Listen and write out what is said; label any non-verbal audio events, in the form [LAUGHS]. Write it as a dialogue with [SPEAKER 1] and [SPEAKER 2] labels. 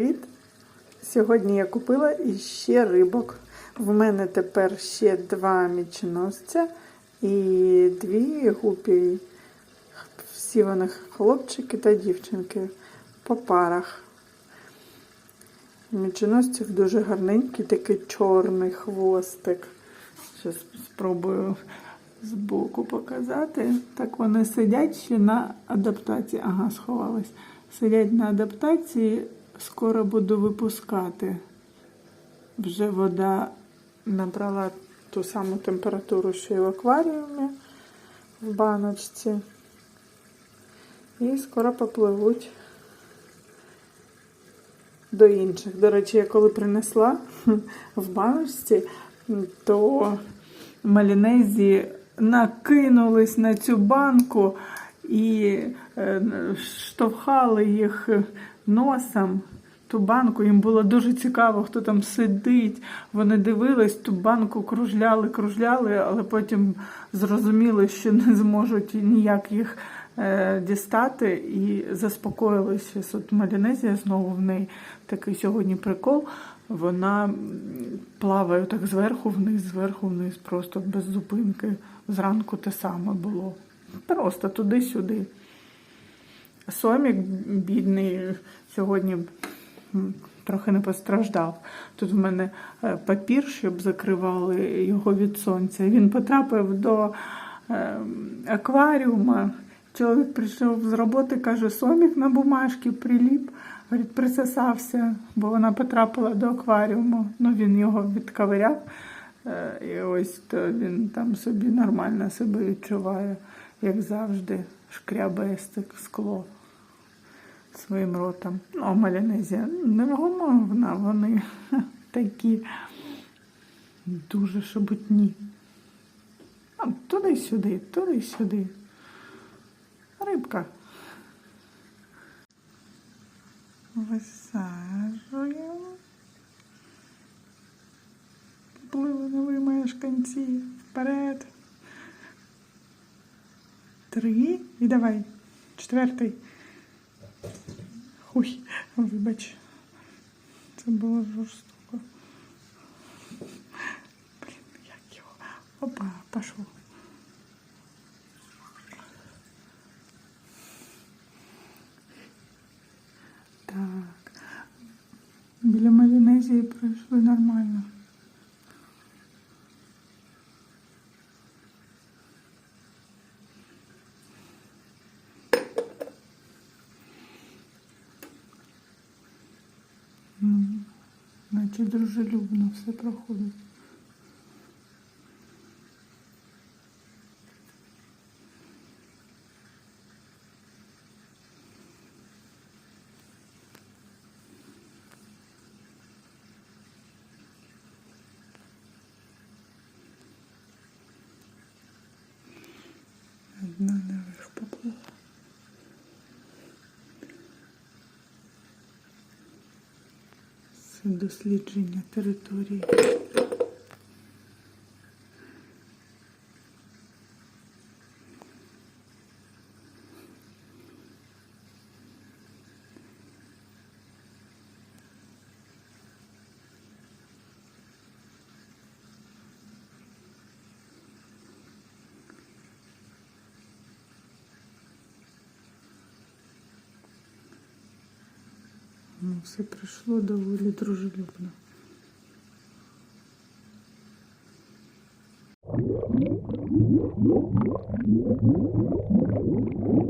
[SPEAKER 1] Привіт! Сьогодні я купила іще рибок. В мене тепер ще два міченосця і дві гупі. Всі вони хлопчики та дівчинки по парах. Міченосців дуже гарненький, такий чорний хвостик. Зараз спробую збоку показати. Так вони сидять ще на адаптації. Ага, сховались. Сидять на адаптації, скоро буду випускати. Вже вода набрала ту саму температуру, що і в акваріумі в баночці. І скоро попливуть до інших. До речі, я коли принесла [LAUGHS] в баночці, то малінезі накинулись на цю банку і е, штовхали їх носом. Ту банку їм було дуже цікаво, хто там сидить. Вони дивились, ту банку кружляли, кружляли, але потім зрозуміли, що не зможуть ніяк їх е, дістати, і заспокоїлися. От Малінезія знову в неї такий сьогодні прикол. Вона плаває так зверху вниз, зверху вниз, просто без зупинки. Зранку те саме було. Просто туди-сюди. Сомік бідний сьогодні трохи не постраждав. Тут в мене е, папір, щоб закривали його від сонця. Він потрапив до е, акваріума. Чоловік прийшов з роботи, каже, сомік на бумажці приліп. Говорить, присосався, бо вона потрапила до акваріуму. Ну, він його відковиряв. Е, І ось то він там собі нормально себе відчуває, як завжди, шкрябає скло своїм ротом. А Малінезія невгомовна, вони [LAUGHS] такі дуже шебутні. Туди-сюди, туди-сюди. Рибка. Висаджуємо. Пливли нові мешканці. Вперед. Три. І давай. Четвертий. Хуй, вибач. Це було жорстоко. Блін, як його. Опа, пішов. Так. Біля Малінезії пройшли нормально. Ну, наче дружелюбно все проходить. Дослідження території. Ну, все пройшло довольно дружелюбно. Thank you.